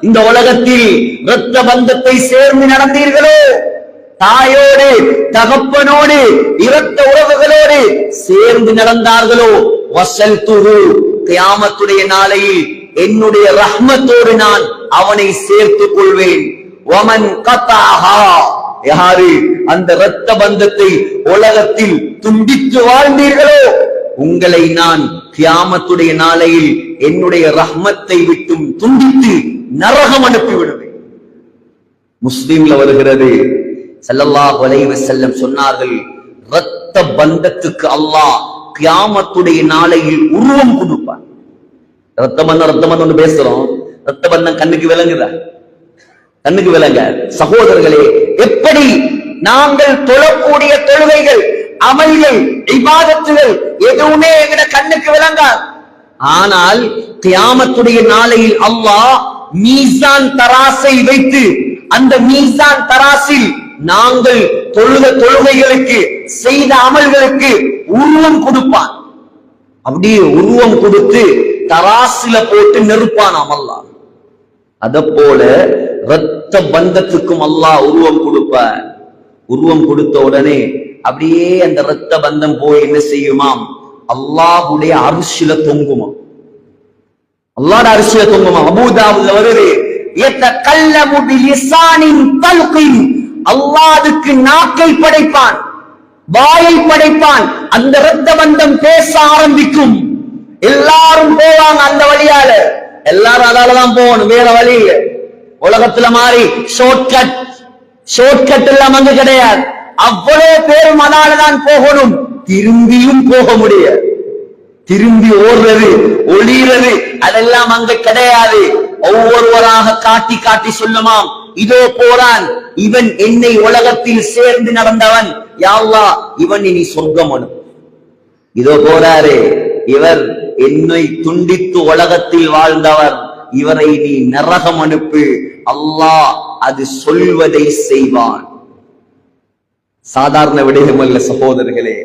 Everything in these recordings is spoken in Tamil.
இந்த உலகத்தில் இரத்த பந்தத்தை சேர்ந்து நடந்தீர்களோ? தாயோடு தகப்பனோடு இரத்த உறவுகளோடு சேர்ந்து நடந்தார்களோ? வசல் துரு கியாமத்துடைய நாளையில் என்னுடைய ரஹ்மத்தோடு நான் அவனை சேர்த்துக் கொள்வேன். ஒமன் கத்தாஹா? யாரு அந்த இரத்த பந்தத்தை உலகத்தில் துண்டித்து வாழ்ந்தீர்களோ? உங்களை நான் கியாமத்துடைய நாளையில் என்னுடைய ரஹ்மத்தை விட்டும் துண்டித்து நரகம் அனுப்பிவிடுவேன். முஸ்லீம்ல முஸ்லிம்ல வருகிறது. ஸல்லல்லாஹு வலைவ செல்லம் சொன்னார்கள் இரத்த பந்தத்துக்கு அல்லாஹ் கியாமத்துடைய நாளையில் உருவம் கொடுப்பான். ரத்த பந்தம் ரத்த பந்தம் பேசுறோம். ரத்த பந்தம் கண்ணுக்கு விளங்குதா? கண்ணுக்கு விளங்க. சகோதரர்களே எப்படி நாங்கள் தொழக்கூடிய தொழுகை அமல்கள் இபாதத்துகள் எதுவுமே எங்கட கண்ணுக்கு விளங்காது. ஆனால் தியாமத்துடைய நாளையில் அல்லாஹ் மீசான் தராசை வைத்து அந்த மீசான் தராசில் நாங்கள் தொழுக தொழுகைகளுக்கு செய்த அமல்களுக்கு உருவம் கொடுப்பான். அப்படியே உருவம் கொடுத்து தராசில போட்டு நெருப்பான் அமல்லா அத போல ரத்த பந்தத்துக்கும் அல்லாஹ் உருவம் கொடுப்பார் உருவம் கொடுத்த உடனே அப்படியே அந்த ரத்த பந்தம் போய் என்ன செய்யுமாம்? அல்லாஹுடைய அரிசியில தொங்குமா அல்லாட அரிசியில தொங்குமா அபூதாவுல வருது அல்லாதுக்கு நாக்கை படைப்பான் வாயை படைப்பான். அந்த ரத்த பந்தம் பேச ஆரம்பிக்கும். எல்லாரும் போவாங்க அந்த வழியால. எல்லாரும் அதாலதான் போகணும் வேற வழி உலகத்துல மாறி ஷார்ட் கட் ஷார்ட்கட் எல்லாம் அங்கு கிடையாது. அவ்வளவு பேரும் அதாலதான் போகணும். திரும்பியும் போக முடியாது. திரும்பி ஓடுறது ஒளிறது அதெல்லாம் அங்க கிடையாது. ஒவ்வொருவராக காட்டி காட்டி சொல்லுமாம். இதோ போறான். இவன் என்னை உலகத்தில் சேர்ந்து நடந்தவன். யாவா இவன் இனி சொர்க்கம் அனு இதோ போறாரு. இவர் என்னை துண்டித்து உலகத்தில் வாழ்ந்தவர். இவரை நீ நரகம் அனுப்பு. அல்லாஹ் அது சொல்வதை செய்வான். சாதாரண விடயம் அல்ல சகோதரர்களே.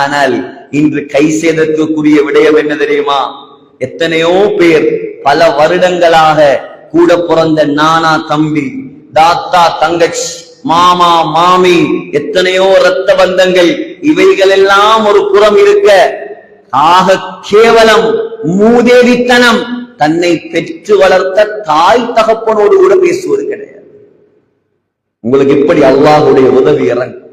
ஆனால் இன்று கை சேதத்துக்குரிய விடயம் என்ன தெரியுமா? எத்தனையோ பேர் பல வருடங்களாக கூட பிறந்த நானா தம்பி தாத்தா தங்கச்சி மாமா மாமி எத்தனையோ இரத்த பந்தங்கள் இவைகள் எல்லாம் ஒரு புறம் இருக்க ஆக கேவலம் மூதேவித்தனம் தன்னை பெற்று வளர்த்த தாய் தகப்பனோடு கூட பேசுவது கிடையாது. உங்களுக்கு எப்படி அல்லாஹுடைய உதவி இறங்கும்.